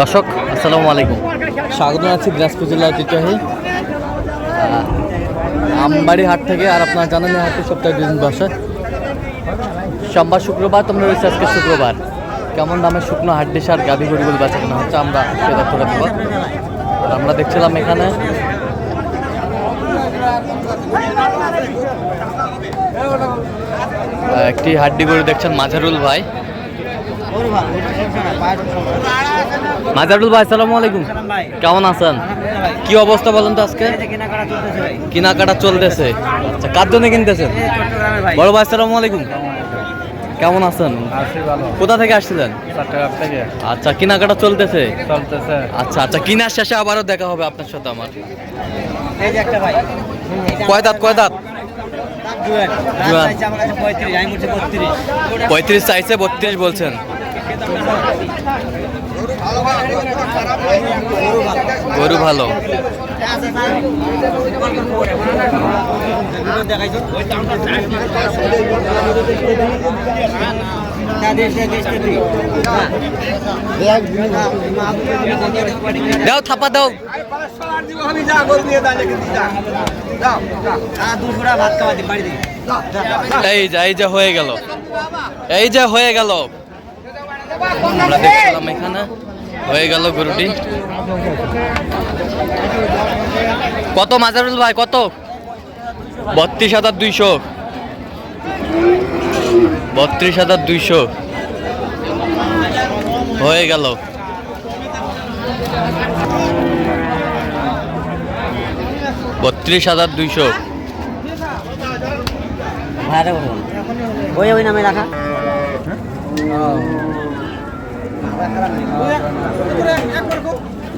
দর্শক, আসসালামু আলাইকুম। স্বাগত আছি দিনাজপুর জেলার ঐতিহ্যবাহী আমবাড়ি হাট থেকে, আর আপনারা জানেন হাটটি সপ্তাহে দুদিন বসে। সোমবার শুক্রবার, তোমরা রয়েছে আজকে শুক্রবার। কেমন দামের শুকনো হাড্ডি সার, গাভী গরিগুলো বেচা কেনা হচ্ছে, আমরা সে দেবো। আর আমরা দেখছিলাম এখানে একটি হাড্ডি গরু দেখছেন মাঝারুল ভাই। মাজারুল ভাই আসসালামু আলাইকুম। কেমন আছেন? কি অবস্থা বলেন তো আজকে? কেনাকাটা চলতেছে আচ্ছা কার জন্য কিনতেছেন? বড় ভাই আসসালামু আলাইকুম। কেমন আছেন? কোথা থেকে আসছিলেন? আচ্ছা কেনাকাটা চলতেছে। চলতেছে। আচ্ছা আচ্ছা কিনার শেষে আবারও দেখা হবে আপনার সাথে আমার। কয় দাঁত কয় দাঁত? পঁয়ত্রিশ চাইছে বত্রিশ বলছেন। গরু ভালো। দাও, থাপা দাও। এই যে এই যে হয়ে গেল। এই যে হয়ে গেল। আমরা দেখছিলাম এখানে। হয়ে গেল গরুটি। কত মাজারুল ভাই কত? বত্রিশ হাজার দুইশো। বত্রিশ হাজার দুইশো। হয়ে গেল। বত্রিশ হাজার দুইশো। ওই ওই নামে রাখা।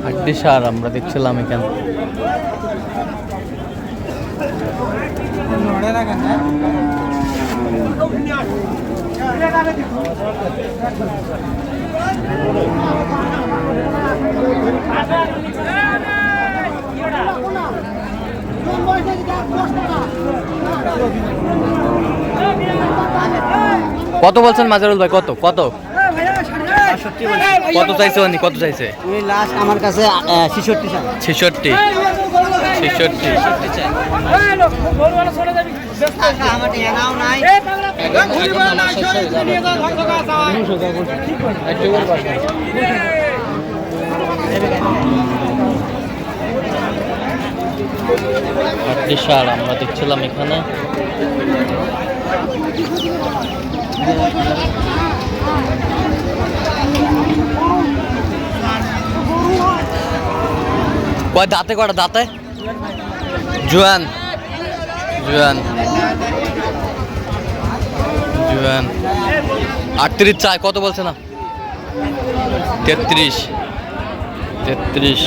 হাড্ডি আমরা দেখছিলাম এখানে। কত বলছেন মাজারুল ভাই? কত? কত? কত চাইছে উনি? কত চাইছে? উনি লাস্ট আমার কাছে ছিষট্টি সাল ছেষট্টি। ছেষট্টি। নাই। হাড্ডি সার আমরা দেখছিলাম এখানে। কয় দাঁতে কটা দাঁতে? জুয়ান। জুয়ান। জুয়ান। আটত্রিশ চায় কত বলছে না? তেত্রিশ। তেত্রিশ।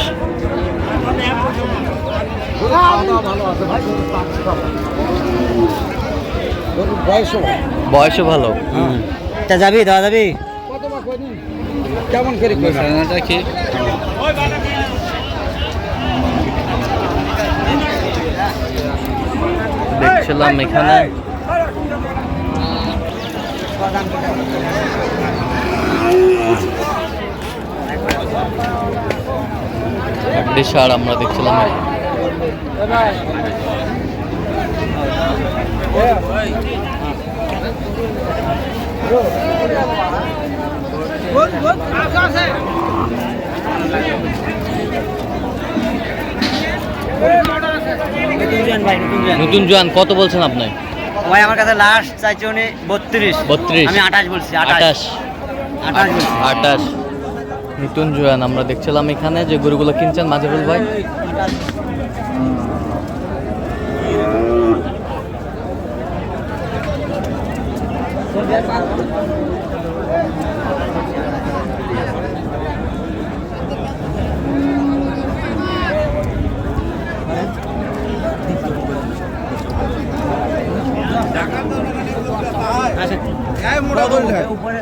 বয়সও ভালো। তা যাবি দাদা যাবি? কেমন করে কি দেখছিলাম এখানে সার আমরা দেখছিলাম জন নতুন জোয়ান। কত বলছেন আপনি? ভাই আমার কাছে লাস্ট চাইছে উনি বত্রিশ। 32 আমি আঠাশ বলছি আঠাশ। আঠাশ। আটাশ নতুন জোয়ান আমরা দেখছিলাম এখানে যে গরুগুলো কিনছেন মাজেরুল ভাই। উপরে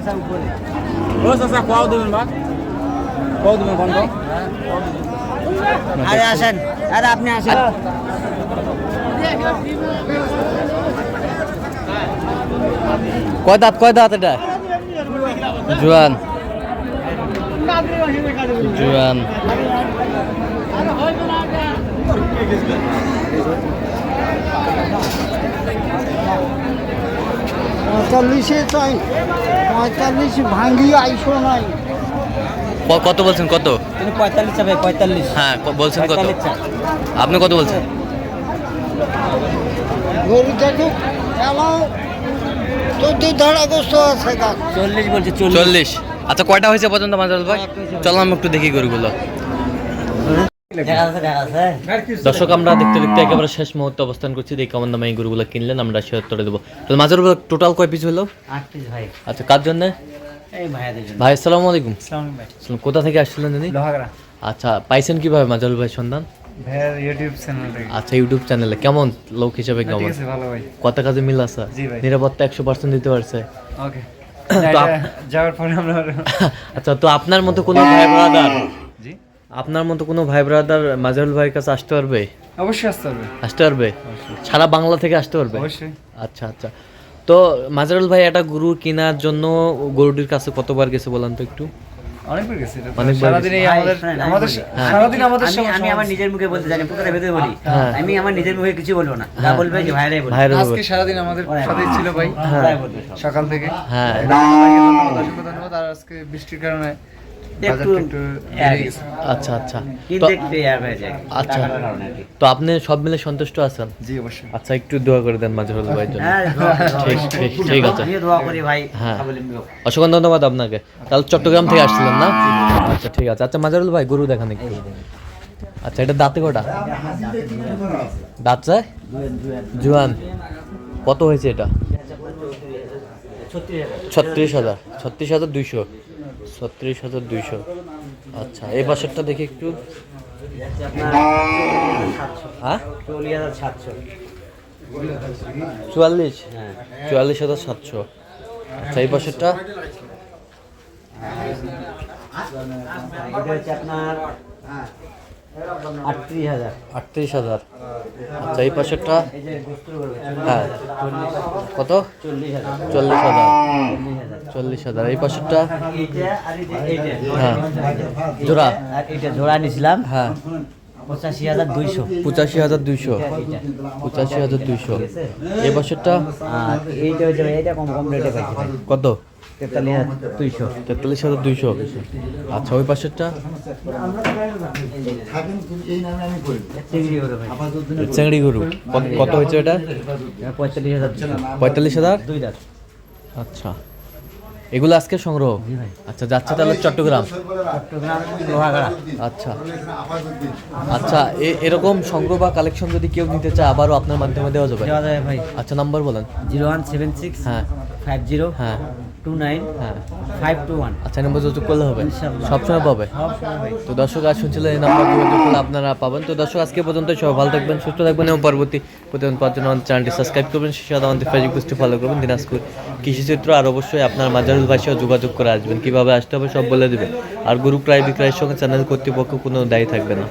স্যার উপরে কোয়াও দেবেন বা কোয়াও দেবেন বন্ধ আরে আসেন আরে আপনি আসেন কয় দাঁত কয় দাঁত এটা জোয়ান জুয়ান পঁয়তাল্লিশে চাই পঁয়তাল্লিশ ভাঙ্গি আইসো নাই। কত বলছেন কত? তিনি পঁয়তাল্লিশ চাবে পঁয়তাল্লিশ। হ্যাঁ বলছেন কত? আপনি কত বলছেন? গরু দেখো এলাও চোদ্দ ধরাগ্রস্ত আছে চল্লিশ বলছে চল্লিশ। চল্লিশ। আচ্ছা কয়টা হয়েছে পর্যন্ত মাজারুল ভাই। চলো আমি একটু দেখি গরুগুলো। দর্শক আমরা দেখতে দেখতে একেবারে শেষ মুহূর্তে অবস্থান করছি। দেখি কেমন দামে এই গরুগুলো কিনলেন আমরা সে উত্তরে দেবো। তাহলে মাজারুল ভাই টোটাল কয় পিস হলো? ভাই। আচ্ছা কার জন্য? এই ভাই আসসালামু আলাইকুম। কোথা থেকে আসছিলেন জানি আচ্ছা পাইছেন কীভাবে মাজারুল ভাই সন্ধান? আচ্ছা ইউটিউব চ্যানেলে কেমন লোক হিসেবে ঠিক কেমন? আছে ভালো ভাই। কত কাজে মিল আছে? নিরাপত্তা একশো পার্সেন্ট দিতে পারছে। তো যাওয়ার পরে আমরা আচ্ছা তো আপনার মতো কোনো ভাই ব্রাদার আপনার মতো কোনো ভাই ব্রাদার মাজারুল ভাইয়ের কাছে আসতে পারবে? অবশ্যই আসতে হবে আসতে পারবে? সারা বাংলা থেকে আসতে পারবে? অবশ্যই। আচ্ছা আচ্ছা। তো মাজারুল ভাই একটা গরু কেনার জন্য গরুটির কাছে কতবার গেছে বলেন তো একটু? অনেকবার গেছে এটা তো। অনেকবার সারাদিন এই ভাই, আমাদের শোনেন, আমি আমাদের বলি। সারাদিন আমাদের আমি আমি আমার নিজের মুখে বলতে জানি পুকুরের ভেতরে বলি। আমি আমার নিজের মুখে কিছু বলব না। যা। বলবে যে ভাইরাই বলবে। আজকে সারাদিন আমাদের সাথেই ছিল ভাই। ভাই বলবে সব। সকাল থেকে। হ্যাঁ। ধন্যবাদ। আর আজকে বৃষ্টির কারণে একটু আচ্ছা আচ্ছা। আচ্ছা। তো আপনি সব মিলে সন্তুষ্ট আছেন? জি অবশ্যই। আচ্ছা একটু দোয়া করে দেন মাজারুল ভাইয়ের জন্য। হ্যাঁ দোয়া- দোয়া- ঠিক ঠিক ঠিক আছে। দোয়া করি ভাই হ্যাঁ। অসংখ্য ধন্যবাদ আপনাকে। তাহলে চট্টগ্রাম থেকে আসছিলেন না? আচ্ছা ঠিক আছে। আচ্ছা মাজারুল ভাই গরু দেখান একটু। আচ্ছা এটা দাঁতে কটা? দাঁত চায় জুয়ান। কত হয়েছে এটা? ছত্রিশ হাজার। ছত্রিশ হাজার দুইশো। ছত্রিশ হাজার দুইশো। আচ্ছা এই পাশেরটা দেখি একটু। হ্যাঁ? চুয়াল্লিশ? হ্যাঁ। চুয়াল্লিশ হাজার সাতশো। আচ্ছা এই পাশেরটা? আপনার আটত্রিশ হাজার। আটত্রিশ হাজার। আচ্ছা এই পাশেরটা? হ্যাঁ। কত? চল্লিশ হাজার। চল্লিশ হাজার। এই পাশেরটা? হ্যাঁ। জোড়া? জোড়া হ্যাঁ। পঁচাশি হাজার দুইশো। পঁচাশি হাজার দুইশো। পঁচাশি হাজার দুইশো। এই আর এইটা এইটা কম কম রেটে কত? তেতাল্লিশ হাজার দুইশো। তেতাল্লিশ হাজার দুইশো। আচ্ছা ওই পাশেরটা? চিংড়ি গরু কত- কত হয়েছে এটা পঁয়তাল্লিশ হাজার। পঁয়তাল্লিশ হাজার? দুই দাঁত। আচ্ছা। এগুলো আজকে সংগ্রহ? আচ্ছা যাচ্ছে তাহলে চট্টগ্রাম? আচ্ছা। আচ্ছা এরকম সংগ্রহ বা কালেকশন যদি কেউ নিতে চায় আবারও আপনার মাধ্যমে দেওয়া যাবে? দেওয়া যাবে ভাই। আচ্ছা নাম্বার বলেন। জিরো ওয়ান সেভেন সিক্স হ্যাঁ। ফাইভ জিরো হ্যাঁ। টু নাইন হ্যাঁ। ফাইভ টু ওয়ান আচ্ছা নাম্বার যোগাযোগ করলে হবে? সবসময় পাবে? সব সময় ভাই তো দর্শক আজ শুনছিলেন এই নাম্বার যোগাযোগ করলে আপনারা পাবেন। তো দর্শক আজকে পর্যন্ত সবাই ভালো থাকবেন সুস্থ থাকবেন এবং পরবর্তী প্রতিদিন পাওয়ার জন্য আমাদের চ্যানেলটি সাবস্ক্রাইব করবেন। সেই সাথে আমাদের ফেসবুক পেজটি ফলো করবেন। দিনাজপুর কৃষিচিত্র। আর অবশ্যই আপনার মাজারুল সাথে যোগাযোগ করে আসবেন। কীভাবে আসতে হবে সব বলে দেবে আর গরু ক্রয় বিক্রয়ের সঙ্গে চ্যানেল কর্তৃপক্ষ কোনো দায়ী থাকবে না।